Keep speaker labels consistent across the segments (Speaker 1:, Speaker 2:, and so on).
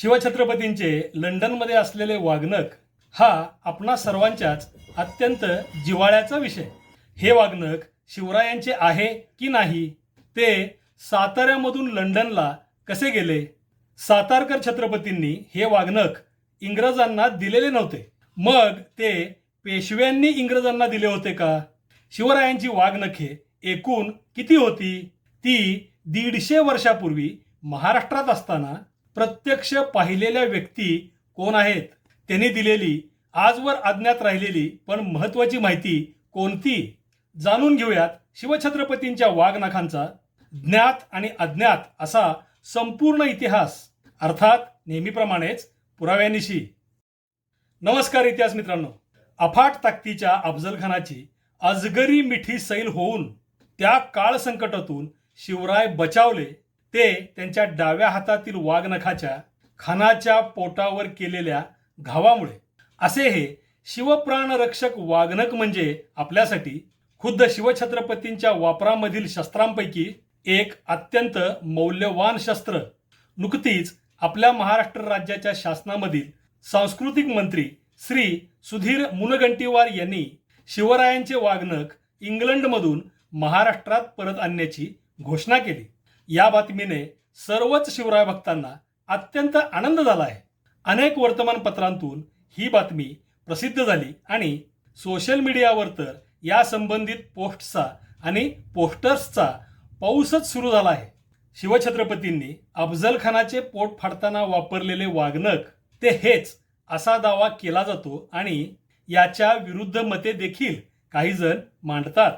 Speaker 1: शिवछत्रपतींचे लंडनमध्ये असलेले वागणक हा आपणा सर्वांच्याच अत्यंत जिव्हाळ्याचा विषय. हे वागणक शिवरायांचे आहे की नाही? ते साताऱ्यामधून लंडनला कसे गेले? सातारकर छत्रपतींनी हे वागणक इंग्रजांना दिलेले नव्हते. मग ते पेशव्यांनी इंग्रजांना दिले होते का? शिवरायांची वागणखे एकूण किती होती? ती दीडशे वर्षापूर्वी महाराष्ट्रात असताना प्रत्यक्ष पाहिलेल्या व्यक्ती कोण आहेत? त्यांनी दिलेली आजवर अज्ञात राहिलेली पण महत्वाची माहिती कोणती? जाणून घेऊयात शिवछत्रपतींच्या वाघनखांचा ज्ञात आणि अज्ञात असा संपूर्ण इतिहास. अर्थात नेहमीप्रमाणेच पुराव्यानिशी. नमस्कार इतिहास मित्रांनो. अफाट ताकदीच्या अफजलखानाची अजगरी मिठी सैल होऊन त्या काळ संकटातून शिवराय बचावले ते त्यांच्या डाव्या हातातील वाघनखाच्या खानाच्या पोटावर केलेल्या घावामुळे. असे हे शिवप्राण रक्षक वाघनक म्हणजे आपल्यासाठी खुद्द शिवछत्रपतींच्या वापरामधील शस्त्रांपैकी एक अत्यंत मौल्यवान शस्त्र. नुकतीच आपल्या महाराष्ट्र राज्याच्या शासनामधील सांस्कृतिक मंत्री श्री सुधीर मुनगंटीवार यांनी शिवरायांचे वाघनक इंग्लंडमधून महाराष्ट्रात परत आणण्याची घोषणा केली. या बातमीने सर्वच शिवराय भक्तांना अत्यंत आनंद झाला आहे. अनेक वर्तमानपत्रांतून ही बातमी प्रसिद्ध झाली आणि सोशल मीडियावर तर या संबंधित पोस्टचा आणि पोस्टर्सचा पाऊसच सुरू झाला आहे. शिवछत्रपतींनी अफजल खानाचे पोट फाडताना वापरलेले वागणक ते हेच असा दावा केला जातो आणि याच्या विरुद्ध मते देखील काही जण मांडतात.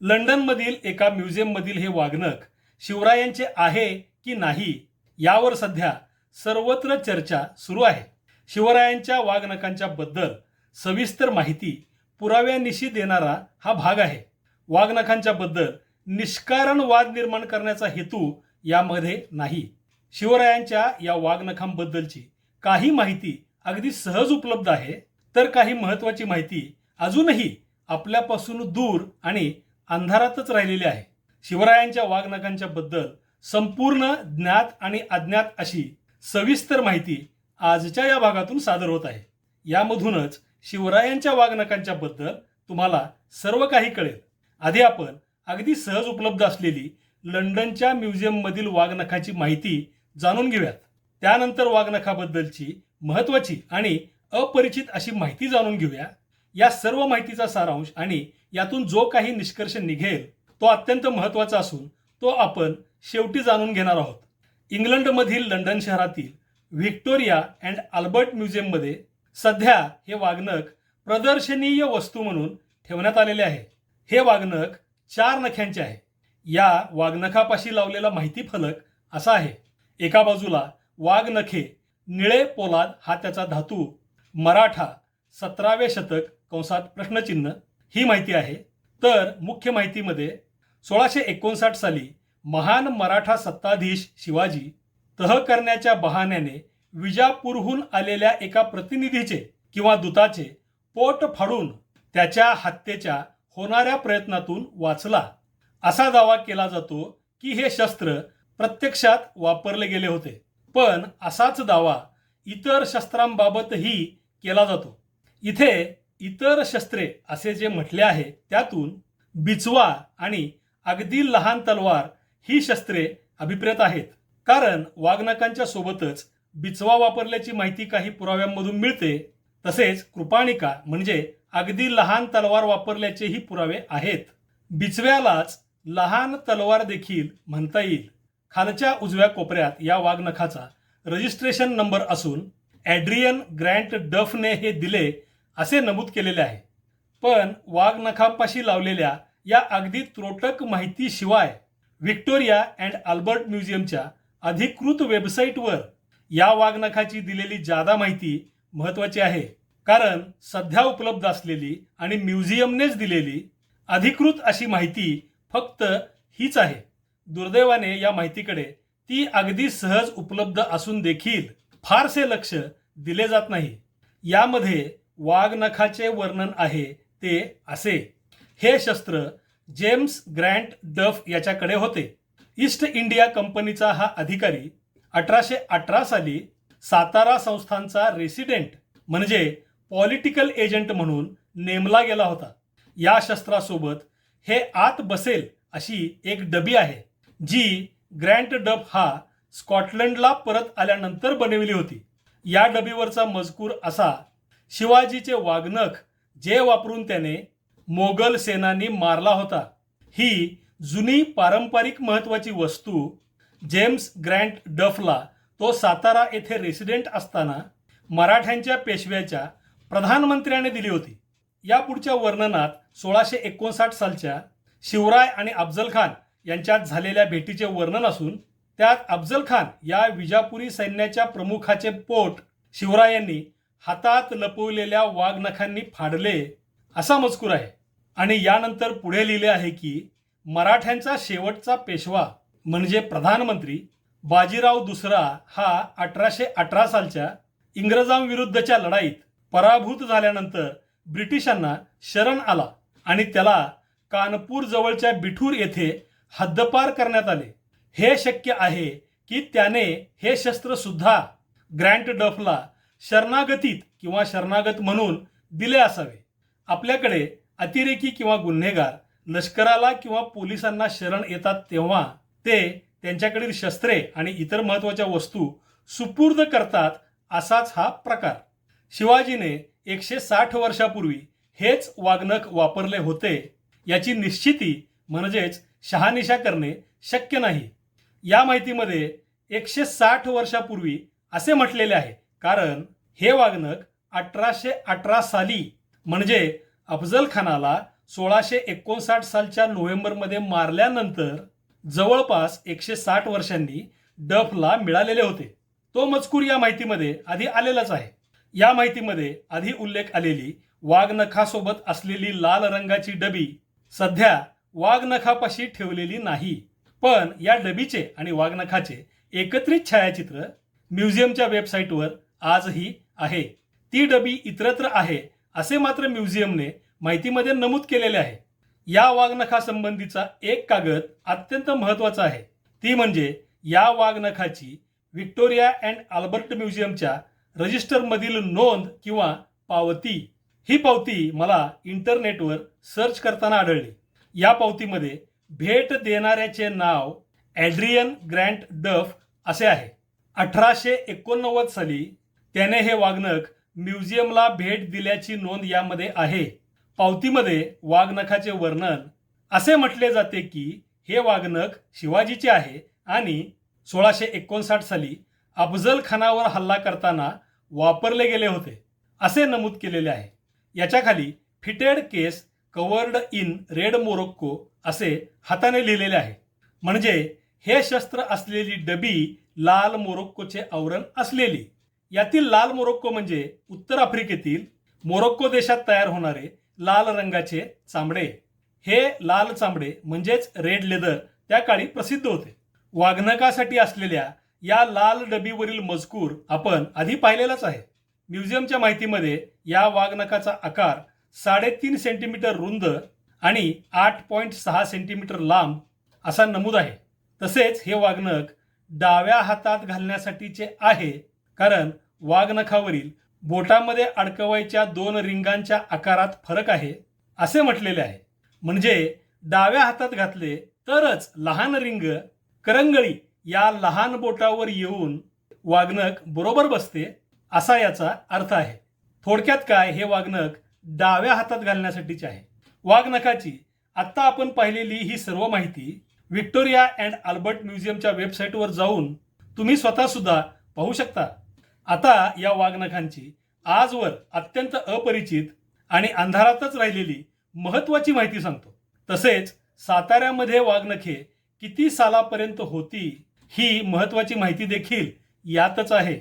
Speaker 1: लंडनमधील एका म्युझियममधील हे वागणक शिवरायांचे आहे की नाही यावर सध्या सर्वत्र चर्चा सुरू आहे. शिवरायांच्या वाघनखांच्या बद्दल सविस्तर माहिती पुराव्यानिशी देणारा हा भाग आहे. वाघनखांच्या बद्दल निष्कारण वाद निर्माण करण्याचा हेतू यामध्ये नाही. शिवरायांच्या या वाघनखांबद्दलची काही माहिती अगदी सहज उपलब्ध आहे. तर काही महत्वाची माहिती अजूनही आपल्यापासून दूर आणि अंधारातच राहिलेली आहे. शिवरायांच्या वाघनखांच्या बद्दल संपूर्ण ज्ञात आणि अज्ञात अशी सविस्तर माहिती आजच्या या भागातून सादर होत आहे. यामधूनच शिवरायांच्या वाघनखांच्या बद्दल तुम्हाला सर्व काही कळेल. आधी आपण अगदी सहज उपलब्ध असलेली लंडनच्या म्युझियममधील वाघनखाची माहिती जाणून घेऊयात. त्यानंतर वाघनखाबद्दलची महत्वाची आणि अपरिचित अशी माहिती जाणून घेऊया. या सर्व माहितीचा सारांश आणि यातून जो काही निष्कर्ष निघेल तो अत्यंत महत्त्वाचा असून तो आपण शेवटी जाणून घेणार आहोत. इंग्लंडमधील लंडन शहरातील व्हिक्टोरिया अँड आल्बर्ट म्युझियममध्ये सध्या हे वाघनख प्रदर्शनीय वस्तू म्हणून ठेवण्यात आलेले आहे. हे वाघनख चार नख्यांचे आहे. या वाघनखापाशी लावलेला माहिती फलक असा आहे. एका बाजूला वाघनखे निळे पोलाद हा त्याचा धातू मराठा सतरावे शतक कंसात प्रश्नचिन्ह ही माहिती आहे. तर मुख्य माहितीमध्ये सोळाशे एकोणसाठ साली महान मराठा सत्ताधीश शिवाजी तह करण्याच्या बहाण्याने विजापूरहून आलेल्या एका प्रतिनिधीचे किंवा दूताचे पोट फाडून त्याच्या हत्येच्या होणाऱ्या प्रयत्नातून वाचला. असा दावा केला जातो की हे शस्त्र प्रत्यक्षात वापरले गेले होते. पण असाच दावा इतर शस्त्रांबाबतही केला जातो. इथे इतर शस्त्रे असे जे म्हटले आहे त्यातून बिचवा आणि अगदी लहान तलवार ही शस्त्रे अभिप्रेत आहेत. कारण वाघनकांच्या सोबतच बिचवा वापरल्याची माहिती काही पुराव्यांमधून मिळते. तसेच कृपाणिका म्हणजे अगदी लहान तलवार वापरल्याचेही पुरावे आहेत. बिचव्यालाच लहान तलवार देखील म्हणता येईल. खालच्या उजव्या कोपऱ्यात या वाघनखाचा रजिस्ट्रेशन नंबर असून ॲड्रियन ग्रँट डफने हे दिले असे नमूद केलेले आहे. पण वाघनखापाशी लावलेल्या या अगदी त्रोटक माहितीशिवाय व्हिक्टोरिया अँड अल्बर्ट म्युझियमच्या अधिकृत वेबसाईटवर या वाघनखाची दिलेली जादा माहिती महत्त्वाची आहे. कारण सध्या उपलब्ध असलेली आणि म्युझियमनेच दिलेली अधिकृत अशी माहिती फक्त हीच आहे. दुर्दैवाने या माहितीकडे ती अगदी सहज उपलब्ध असून देखील फारसे लक्ष दिले जात नाही. यामध्ये वाघनखाचे वर्णन आहे ते असे. हे शस्त्र जेम्स ग्रँट डफ याच्याकडे होते. ईस्ट इंडिया कंपनीचा हा अधिकारी अठराशे अठरा साली सातारा संस्थांचा रेसिडेंट म्हणजे पॉलिटिकल एजंट म्हणून नेमला गेला होता. या शस्त्रासोबत हे आत बसेल अशी एक डबी आहे जी ग्रँट डब हा स्कॉटलंडला परत आल्यानंतर बनविली होती. या डबीवरचा मजकूर असा शिवाजीचे वागनख जे वापरून त्याने मोगल सेनानी मारला होता. ही जुनी पारंपरिक महत्वाची वस्तू जेम्स ग्रँट डफला तो सातारा येथे रेसिडेंट असताना मराठ्यांच्या पेशव्याच्या प्रधानमंत्र्याने दिली होती. या पुढच्या वर्णनात सोळाशे एकोणसाठ सालच्या शिवराय आणि अफजल खान यांच्यात झालेल्या भेटीचे वर्णन असून त्यात अफजल खान या विजापुरी सैन्याच्या प्रमुखाचे पोट शिवरायांनी हातात लपवलेल्या वाघनखांनी फाडले असा मजकूर आहे. आणि यानंतर पुढे लिहिले आहे की मराठ्यांचा शेवटचा पेशवा म्हणजे प्रधानमंत्री बाजीराव दुसरा हा अठराशे अठरा सालच्या इंग्रजांविरुद्धच्या लढाईत पराभूत झाल्यानंतर ब्रिटिशांना शरण आला आणि त्याला कानपूर जवळच्या बिठूर येथे हद्दपार करण्यात आले. हे शक्य आहे की त्याने हे शस्त्र सुद्धा ग्रँट डफला शरणागतीत किंवा शरणागत म्हणून दिले असावे. आपल्याकडे अतिरेकी किंवा गुन्हेगार लष्कराला किंवा पोलिसांना शरण येतात तेव्हा ते त्यांच्याकडील शस्त्रे आणि इतर महत्त्वाच्या वस्तू सुपूर्द करतात असाच हा प्रकार. शिवाजीने एकशे साठ वर्षापूर्वी हेच वागणक वापरले होते. याची निश्चिती म्हणजेच शहानिशा करणे शक्य नाही. या माहितीमध्ये एकशे साठ वर्षापूर्वी असे म्हटलेले आहे कारण हे वागणक अठराशे अठरा साली म्हणजे अफजल खानाला सोळाशे एकोणसाठ सालच्या नोव्हेंबरमध्ये मारल्यानंतर जवळपास एकशे साठ वर्षांनी डफला मिळालेले होते. तो मजकूर या माहितीमध्ये आधी आलेलाच आहे. या माहितीमध्ये आधी उल्लेख आलेली वाघनखासोबत असलेली लाल रंगाची डबी सध्या वाघनखापाशी ठेवलेली नाही. पण या डबीचे आणि वाघनखाचे एकत्रित छायाचित्र म्युझियमच्या वेबसाईटवर आजही आहे. ती डबी इतरत्र आहे असे मात्र म्युझियमने माहितीमध्ये नमूद केलेले आहे. या वाघनखासंबंधीचा एक कागद अत्यंत महत्त्वाचा आहे. ती म्हणजे या वाघनखाची व्हिक्टोरिया अँड आल्बर्ट म्युझियमच्या रजिस्टरमधील नोंद किंवा पावती. ही पावती मला इंटरनेटवर सर्च करताना आढळली. या पावतीमध्ये भेट देणाऱ्याचे नाव ॲड्रियन ग्रँट डफ असे आहे. अठराशे एकोणनव्वद साली त्याने हे वाघनख म्युझियमला भेट दिल्याची नोंद यामध्ये आहे. पावतीमध्ये वाघनखाचे वर्णन. असे म्हटले जाते की हे वाघनख शिवाजीचे आहे आणि सोळाशे एकोणसाठ साली अफजल खानावर हल्ला करताना वापरले गेले होते. असे नमूद केलेले आहे. याच्याखाली fitted case covered in red morocco असे हाताने लिहिलेले आहे. म्हणजे हे शस्त्र असलेली डबी लाल मोरोक्कोचे आवरण असलेली. यातील लाल मोरोक्को म्हणजे उत्तर आफ्रिकेतील मोरोक्को देशात तयार होणारे लाल रंगाचे चांबडे हे लाल चांबडे म्हणजेच रेड लेदर त्या काळी प्रसिद्ध होते. वाघनकासाठी असलेल्या या लाल डबीवरील मजकूर आपण आधी पाहिलेलाच आहे. म्युझियमच्या माहितीमध्ये या वाघनकाचा आकार साडेतीन सेंटीमीटर रुंद आणि आठ पॉईंट सहा सेंटीमीटर लांब असा नमूद आहे. तसेच हे वाघनक डाव्या हातात घालण्यासाठीचे आहे कारण वाघनखावरील बोटामध्ये अडकवायच्या दोन रिंगांच्या आकारात फरक आहे असे म्हटलेले आहे. म्हणजे डाव्या हातात घातले तरच लहान रिंग करंगळी या लहान बोटावर येऊन वागणक बरोबर बसते असा याचा अर्थ आहे. थोडक्यात काय हे वागणक डाव्या हातात घालण्यासाठीचे आहे. वाघनखाची आत्ता आपण पाहिलेली ही सर्व माहिती व्हिक्टोरिया अँड आल्बर्ट म्युझियमच्या वेबसाईटवर जाऊन तुम्ही स्वतःसुद्धा पाहू शकता. आता या वाघनखांची आजवर अत्यंत अपरिचित आणि अंधारातच राहिलेली महत्वाची माहिती सांगतो. तसेच साताऱ्यामध्ये वाघनखे किती सालापर्यंत होती ही महत्वाची माहिती देखील यातच आहे.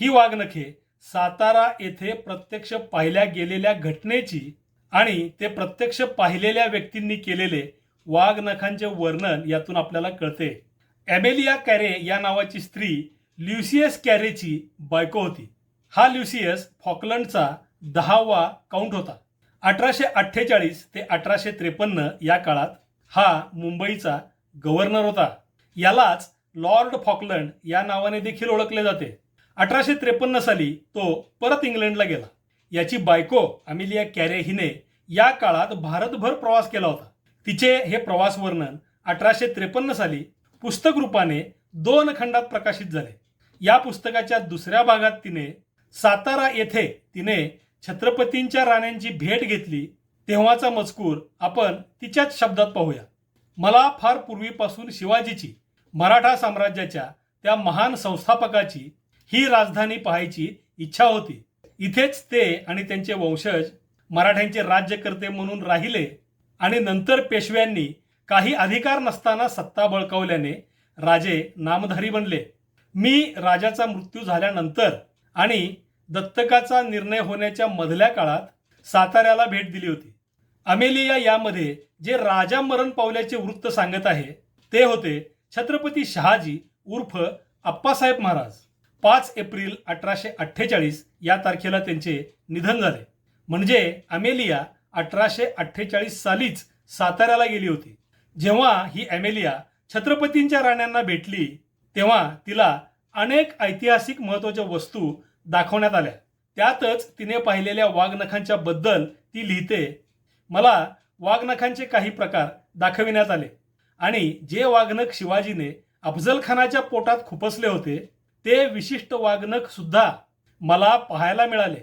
Speaker 1: ही वाघनखे सातारा येथे प्रत्यक्ष पाहिल्या गेलेल्या घटनेची आणि ते प्रत्यक्ष पाहिलेल्या व्यक्तींनी केलेले वाघनखांचे वर्णन यातून आपल्याला कळते. ॲमेलिया कॅरे या नावाची स्त्री ल्युसियस कॅरेची बायको होती. हा ल्युसियस फॉकलंडचा दहावा काउंट होता. अठराशे अठ्ठेचाळीस ते अठराशे त्रेपन्न या काळात हा मुंबईचा गव्हर्नर होता. यालाच लॉर्ड फॉकलंड या नावाने देखील ओळखले जाते. अठराशे त्रेपन्न साली तो परत इंग्लंडला गेला. याची बायको अमिलिया कॅरे हिने या काळात भारतभर प्रवास केला होता. तिचे हे प्रवास वर्णन अठराशे त्रेपन्न साली पुस्तक रूपाने दोन खंडात प्रकाशित झाले. या पुस्तकाच्या दुसऱ्या भागात तिने सातारा येथे तिने छत्रपतींच्या राण्यांची भेट घेतली तेव्हाचा मजकूर आपण तिच्याच शब्दात पाहूया. मला फार पूर्वीपासून शिवाजीची मराठा साम्राज्याच्या त्या महान संस्थापकाची ही राजधानी पाहायची इच्छा होती. इथेच ते आणि त्यांचे वंशज मराठ्यांचे राज्यकर्ते म्हणून राहिले आणि नंतर पेशव्यांनी काही अधिकार नसताना सत्ता बळकावल्याने राजे नामधारी बनले. मी राजाचा मृत्यू झाल्यानंतर आणि दत्तकाचा निर्णय होण्याच्या मधल्या काळात साताऱ्याला भेट दिली होती. अमेलिया यामध्ये जे राजा मरण पावल्याचे वृत्त सांगत आहे ते होते छत्रपती शहाजी उर्फ अप्पासाहेब महाराज. पाच एप्रिल अठराशे अठ्ठेचाळीस या तारखेला त्यांचे निधन झाले. म्हणजे अमेलिया अठराशे अठ्ठेचाळीस सालीच साताऱ्याला गेली होती. जेव्हा ही अमेलिया छत्रपतींच्या राण्यांना भेटली तेव्हा तिला अनेक ऐतिहासिक महत्त्वाच्या वस्तू दाखवण्यात आल्या. त्यातच तिने पाहिलेल्या वाघनखांच्या बद्दल ती लिहिते मला वाघनखांचे काही प्रकार दाखविण्यात आले आणि जे वाघनख शिवाजीने अफजलखानाच्या पोटात खुपसले होते ते विशिष्ट वाघनख सुद्धा मला पाहायला मिळाले.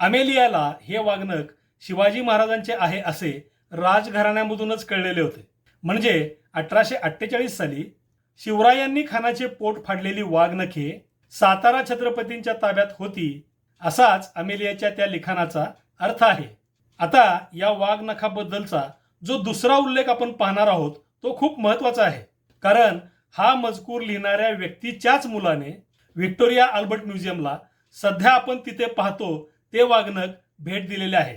Speaker 1: अमेलियाला हे वाघनख शिवाजी महाराजांचे आहे असे राजघराण्यामधूनच कळलेले होते. म्हणजे अठराशे अठ्ठेचाळीस साली शिवरायांनी खानाचे पोट फाडलेली वाघनखे सातारा छत्रपतींच्या ताब्यात होती असाच अमेलियाच्या त्या लिखाणाचा अर्थ आहे. आता या वाघनखाबद्दलचा जो दुसरा उल्लेख आपण पाहणार आहोत तो खूप महत्त्वाचा आहे. कारण हा मजकूर लिहिणाऱ्या व्यक्तीच्याच मुलाने व्हिक्टोरिया अल्बर्ट म्युझियमला सध्या आपण तिथे पाहतो ते वाघनख भेट दिलेले आहे.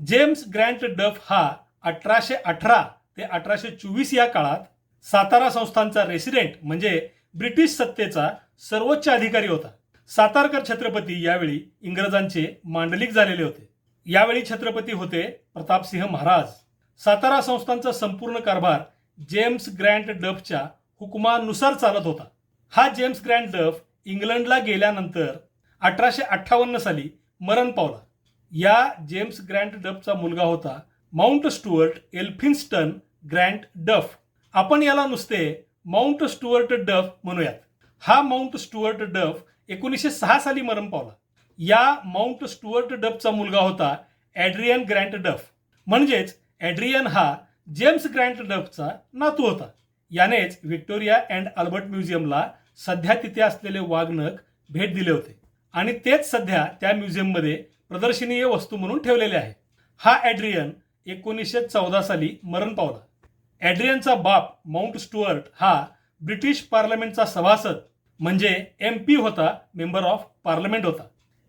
Speaker 1: जेम्स ग्रँट डफ हा अठराशे अठरा ते अठराशे चोवीस या काळात सातारा संस्थांचा रेसिडेंट म्हणजे ब्रिटिश सत्तेचा सर्वोच्च अधिकारी होता. सातारकर छत्रपती यावेळी इंग्रजांचे मांडलिक झालेले होते. यावेळी छत्रपती होते प्रतापसिंह महाराज. सातारा संस्थांचा संपूर्ण कारभार जेम्स ग्रँट डफच्या हुकुमानुसार चालत होता. हा जेम्स ग्रँट डफ इंग्लंडला गेल्यानंतर अठराशे अठ्ठावन्न साली मरण पावला. या जेम्स ग्रँट डफचा मुलगा होता Mount Stuart Elphinstone Grant Duff. आपण याला नुसते माउंट स्टुअर्ट डफ म्हणूयात. हा माउंट स्टुअर्ट डफ एकोणीसशे सहा साली मरण पावला. या माउंट स्टुअर्ट डफचा मुलगा होता ॲड्रियन ग्रँट डफ. म्हणजेच ॲड्रियन हा जेम्स ग्रँट डफचा नातू होता. यानेच व्हिक्टोरिया अँड अल्बर्ट म्युझियमला सध्या तिथे असलेले वाघनख भेट दिले होते. आणि तेच सध्या त्या म्युझियममध्ये प्रदर्शनीय वस्तू म्हणून ठेवलेले आहे. हा ॲड्रियन एकोणीसशे चौदा साली मरण पावला. ॲड्रियनचा बाप माउंट स्टुअर्ट हा ब्रिटिश पार्लमेंटचा सभासद म्हणजे एम पी होता मेंबर ऑफ पार्लमेंट होता.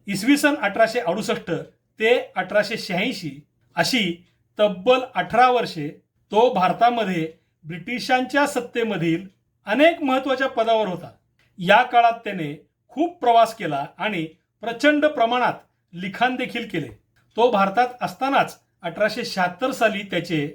Speaker 1: इसवी सन अठराशे अडुसष्ट ते अठराशे शहाऐंशी अशी तब्बल अठरा वर्षे तो भारतामध्ये ब्रिटिशांच्या सत्तेमधील अनेक महत्त्वाच्या पदावर होता. या काळात त्याने खूप प्रवास केला आणि प्रचंड प्रमाणात लिखाण देखील केले. तो भारतात असतानाच अठराशे शहात्तर साली त्याचे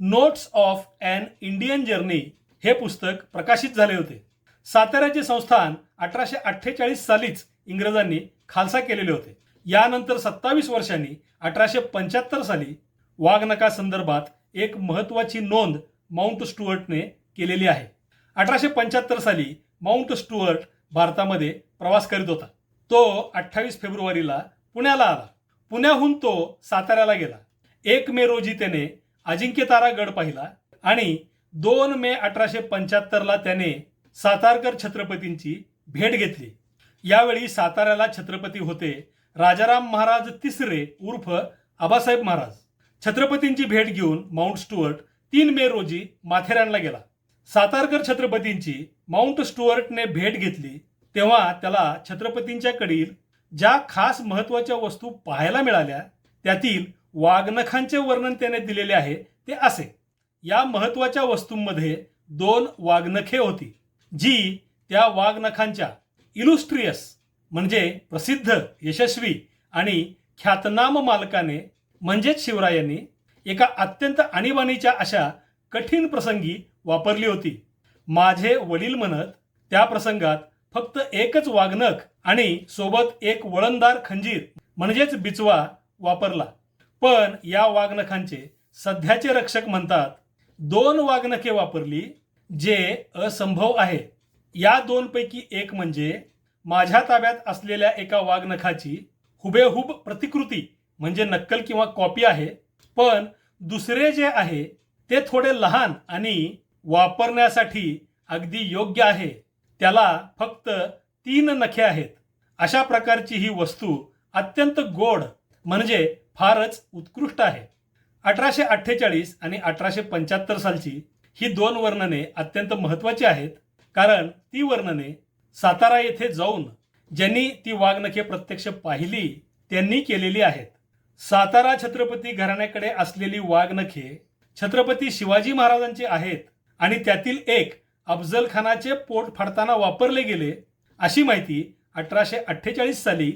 Speaker 1: notes of an Indian journey हे पुस्तक प्रकाशित झाले होते. साताऱ्याचे संस्थान अठराशे अठ्ठेचाळीस सालीच इंग्रजांनी खालसा केलेले होते. यानंतर सत्तावीस वर्षांनी अठराशे पंच्याहत्तर साली वाघनका संदर्भात एक महत्वाची नोंद माउंट स्टुअर्टने केलेली आहे. अठराशे पंच्याहत्तर साली माउंट स्टुअर्ट भारतामध्ये प्रवास करीत होता. तो अठ्ठावीस फेब्रुवारीला पुण्याला आला. पुण्याहून तो साताऱ्याला गेला. एक मे रोजी त्याने अजिंक्यतारा गड पाहिला आणि दोन मे अठराशे पंच्याहत्तरला त्याने सातारकर छत्रपतींची भेट घेतली. यावेळी साताऱ्याला छत्रपती होते राजाराम महाराज तिसरे उर्फ आबासाहेब महाराज. छत्रपतींची भेट घेऊन माउंट स्टुअर्ट तीन मे रोजी माथेरानला गेला. सातारकर छत्रपतींची माउंट स्टुअर्टने भेट घेतली तेव्हा त्याला छत्रपतींच्याकडील ज्या खास महत्त्वाच्या वस्तू पाहायला मिळाल्या त्यातील वाघनखांचे वर्णन त्याने दिलेले आहे ते असे. या महत्त्वाच्या वस्तूंमध्ये दोन वाघनखे होती जी त्या वाघनखांच्या इलुस्ट्रियस म्हणजे प्रसिद्ध यशस्वी आणि ख्यातनाम मालकाने म्हणजेच शिवरायांनी एका अत्यंत आणीबाणीच्या अशा कठीण प्रसंगी वापरली होती. माझे वडील म्हणत त्या प्रसंगात फक्त एकच वाघनख आणि सोबत एक वळणदार खंजीर म्हणजेच बिचवा वापरला. पण या वाघनखांचे सध्याचे रक्षक म्हणतात दोन वाघनखे वापरली जे असंभव आहे. या दोनपैकी एक म्हणजे माझ्या ताब्यात असलेल्या एका वाघनखाची हुबेहूब प्रतिकृती म्हणजे नक्कल किंवा कॉपी आहे. पण दुसरे जे आहे ते थोडे लहान आणि वापरण्यासाठी अगदी योग्य आहे. त्याला फक्त तीन नखे आहेत. अशा प्रकारची ही वस्तू अत्यंत गोड म्हणजे फारच उत्कृष्ट आहे. अठराशे अठ्ठेचाळीस आणि अठराशे पंच्याहत्तर सालची ही दोन वर्णने अत्यंत महत्त्वाची आहेत. कारण ती वर्णने सातारा येथे जाऊन ज्यांनी ती वाघनखे प्रत्यक्ष पाहिली त्यांनी केलेली आहेत. सातारा छत्रपती घराण्याकडे असलेली वाघनखे छत्रपती शिवाजी महाराजांची आहेत आणि त्यातील एक अफजल खानाचे पोट फाडताना वापरले गेले अशी माहिती अठराशे अठ्ठेचाळीस साली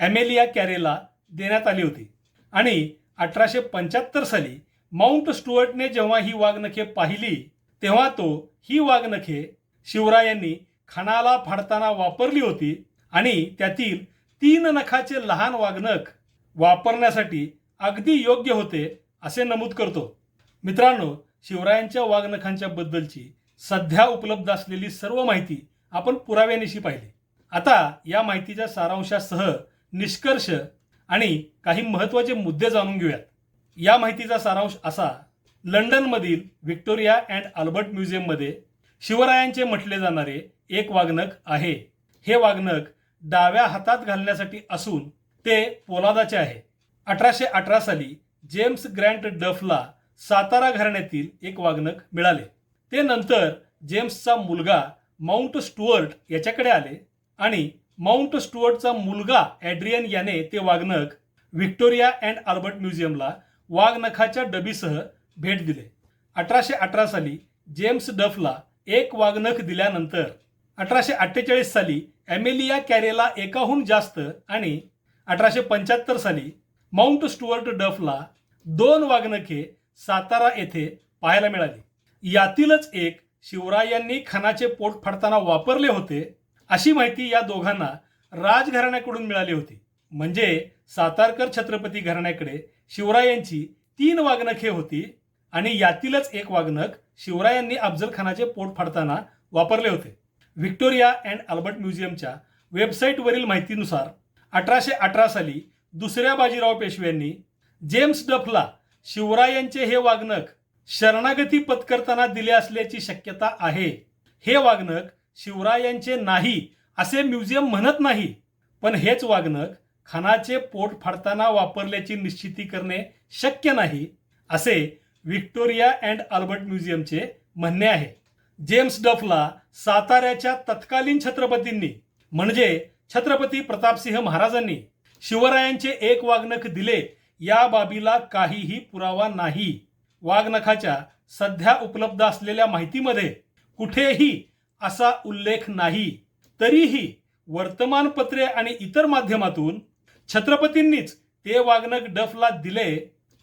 Speaker 1: ॲमेलिया कॅरेला देण्यात आली होती. आणि अठराशे पंच्याहत्तर साली माउंट स्टुअर्टने जेव्हा ही वाघनखे पाहिली तेव्हा तो ही वाघनखे शिवरायांनी खाणाला फाडताना वापरली होती आणि त्यातील तीन नखाचे लहान वाघनख वापरण्यासाठी अगदी योग्य होते असे नमूद करतो. मित्रांनो शिवरायांच्या वाघनखांच्या बद्दलची सध्या उपलब्ध असलेली सर्व माहिती आपण पुराव्यानिशी पाहिली. आता या माहितीच्या सारांशासह निष्कर्ष आणि काही महत्त्वाचे मुद्दे जाणून घेऊयात. या माहितीचा सारांश असा लंडनमधील व्हिक्टोरिया अँड आल्बर्ट म्युझियममध्ये शिवरायांचे म्हटले जाणारे एक वाघनक आहे. हे वाघनक डाव्या हातात घालण्यासाठी असून ते पोलादाचे आहे. अठराशे अठरा साली जेम्स ग्रँट डफला सातारा घराण्यातील एक वाघनक मिळाले. ते नंतर जेम्सचा मुलगा माउंट स्टुअर्ट याच्याकडे आले आणि माउंट स्टुअर्टचा मुलगा ॲड्रियन याने ते वाघनख व्हिक्टोरिया अँड आल्बर्ट म्युझियमला वाघनखाच्या डबीसह भेट दिले. अठराशे अठरा साली जेम्स डफला एक वाघनख दिल्यानंतर अठराशे अठ्ठेचाळीस साली ॲमेलिया कॅरेला एकाहून जास्त आणि अठराशे पंच्याहत्तर साली माउंट स्टुअर्ट डफला दोन वाघनखे सातारा येथे पाहायला मिळाली. यातीलच एक शिवरायांनी खानाचे पोट फाडताना वापरले होते अशी माहिती या दोघांना राजघराण्याकडून मिळाली होती. म्हणजे सातारकर छत्रपती घराण्याकडे शिवरायांची तीन वागणखे होती आणि यातीलच एक वागणक शिवरायांनी अफजल खानाचे पोट फाडताना वापरले होते. व्हिक्टोरिया अँड अल्बर्ट म्युझियमच्या वेबसाईटवरील माहितीनुसार अठराशे अठरा साली दुसऱ्या बाजीराव पेशव्यांनी जेम्स डफला शिवरायांचे हे वागणक शरणागती पत्करताना दिले असल्याची शक्यता आहे. हे वागणक शिवरायांचे नाही असे म्युझियम म्हणत नाही. पण हेच वाघनख खानाचे पोट फाडताना वापरल्याची निश्चिती करणे शक्य नाही असे व्हिक्टोरिया अँड अल्बर्ट म्युझियमचे म्हणणे आहे. जेम्स डफला साताऱ्याच्या तत्कालीन छत्रपतींनी म्हणजे छत्रपती प्रतापसिंह महाराजांनी शिवरायांचे एक वागणक दिले या बाबीला काहीही पुरावा नाही. वागनखाच्या सध्या उपलब्ध असलेल्या माहितीमध्ये कुठेही असा उल्लेख नाही. तरीही वर्तमानपत्रे आणि इतर माध्यमातून छत्रपतींनीच ते वागणक डफला दिले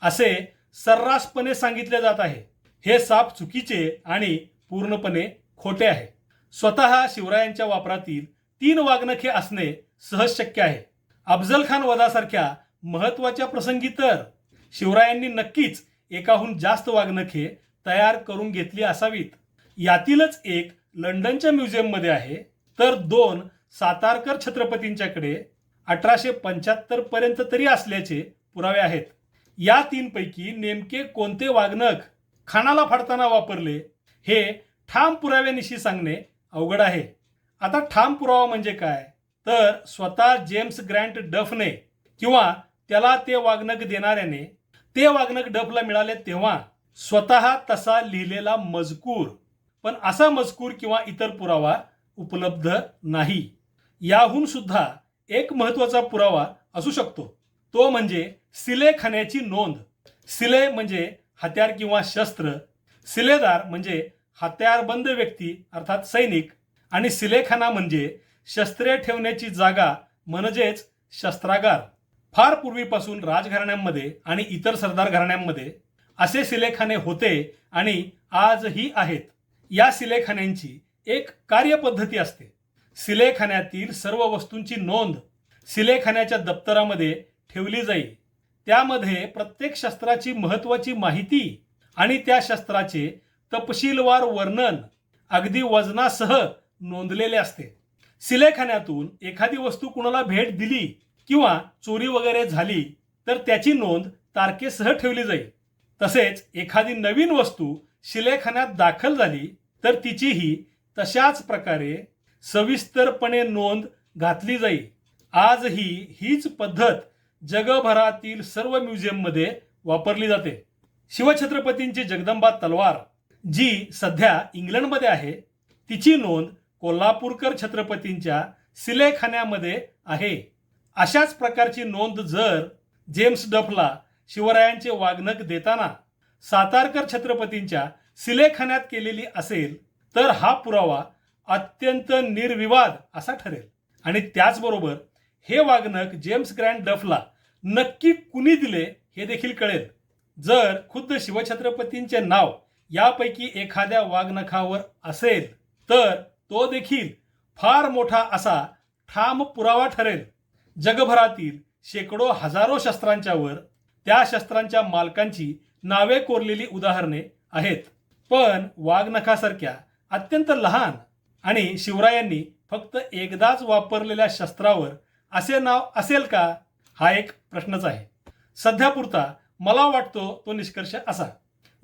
Speaker 1: असे सर्रासपणे सांगितले जात आहे. हे साप चुकीचे आणि पूर्णपणे खोटे आहे. स्वतः शिवरायांच्या वापरातील तीन वाघनखे असणे सहज शक्य आहे. अफजल खान वधासारख्या महत्त्वाच्या प्रसंगी तर शिवरायांनी नक्कीच एकाहून जास्त वागणखे तयार करून घेतली असावीत. यातीलच एक लंडनच्या म्युझियममध्ये आहे तर दोन सातारकर छत्रपतींच्याकडे अठराशे पंच्याहत्तर पर्यंत तरी असल्याचे पुरावे आहेत. या तीनपैकी नेमके कोणते वाघनख खानाला फाडताना वापरले हे ठाम पुराव्यानिशी सांगणे अवघड आहे. आता ठाम पुरावा म्हणजे काय? तर स्वतः जेम्स ग्रँट डफने किंवा त्याला ते वाघनख देणाऱ्याने ते वाघनख डफला मिळाले तेव्हा स्वतः तसा लिहिलेला मजकूर पण असा मजकूर किंवा इतर पुरावा उपलब्ध नाही. याहून सुद्धा एक महत्त्वाचा पुरावा असू शकतो. तो म्हणजे सिलेखान्याची नोंद. सिले म्हणजे हत्यार किंवा शस्त्र. सिलेदार म्हणजे हत्यारबंद व्यक्ती अर्थात सैनिक. आणि सिलेखाना म्हणजे शस्त्रे ठेवण्याची जागा म्हणजेच शस्त्रागार. फार पूर्वीपासून राजघराण्यांमध्ये आणि इतर सरदार घराण्यांमध्ये असे सिलेखाने होते आणि आजही आहेत. या सिलेखान्यांची एक कार्यपद्धती असते. सिलेखान्यातील सर्व वस्तूंची नोंद सिलेखान्याच्या दप्तरामध्ये ठेवली जाईल. त्यामध्ये प्रत्येक शस्त्राची महत्वाची माहिती आणि त्या शस्त्राचे तपशीलवार वर्णन अगदी वजनासह नोंदलेले असते. सिलेखान्यातून एखादी वस्तू कुणाला भेट दिली किंवा चोरी वगैरे झाली तर त्याची नोंद तारखेसह ठेवली जाईल. तसेच एखादी नवीन वस्तू शिलेखान्यात दाखल झाली तर तिचीही तशाच प्रकारे सविस्तरपणे नोंद घातली जाईल. आजही हीच पद्धत जगभरातील सर्व म्युझियममध्ये वापरली जाते. शिवछत्रपतींची जगदंबा तलवार जी सध्या इंग्लंडमध्ये आहे तिची नोंद कोल्हापूरकर छत्रपतींच्या सिलेखान्यामध्ये आहे. अशाच प्रकारची नोंद जर जेम्स डफला शिवरायांचे वागणक देताना सातारकर छत्रपतींच्या सिलेखान्यात केलेली असेल तर हा पुरावा अत्यंत निर्विवाद असा ठरेल. आणि त्याचबरोबर हे वागणक जेम्स ग्रँड डफला नक्की कुणी दिले हे देखील कळेल. जर खुद्द शिवछत्रपतींचे नाव यापैकी एखाद्या वागनखावर असेल तर तो देखील फार मोठा असा ठाम पुरावा ठरेल. जगभरातील शेकडो हजारो शस्त्रांच्यावर त्या शस्त्रांच्या मालकांची नावे कोरलेली उदाहरणे आहेत. पण वाघनखासारख्या अत्यंत लहान आणि शिवरायांनी फक्त एकदाच वापरलेल्या शस्त्रावर असे नाव असेल का? हा एक प्रश्नच आहे. सध्यापुरता मला वाटतो तो निष्कर्ष असा.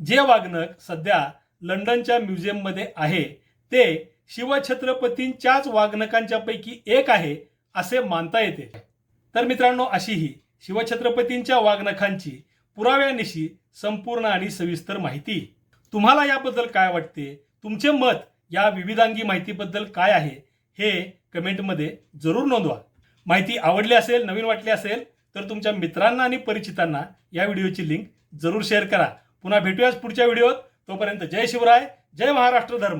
Speaker 1: जे वाघनक सध्या लंडनच्या म्युझियममध्ये आहे ते शिवछत्रपतींच्याच वाघनकांच्या पैकी एक आहे असे मानता येते. तर मित्रांनो अशी ही शिवछत्रपतींच्या वाघनखांची पुराव्यानिशी संपूर्ण आणि सविस्तर माहिती तुम्हाला याबद्दल काय वाटते? तुमचे मत या विविधांगी माहितीबद्दल काय आहे? हे कमेंटमध्ये जरूर नोंदवा. माहिती आवडली असेल नवीन वाटली असेल तर तुमच्या मित्रांना आणि परिचितांना या व्हिडिओची लिंक जरूर शेअर करा. पुन्हा भेटूयाच पुढच्या व्हिडिओत. तोपर्यंत जय शिवराय जय महाराष्ट्र धर्म.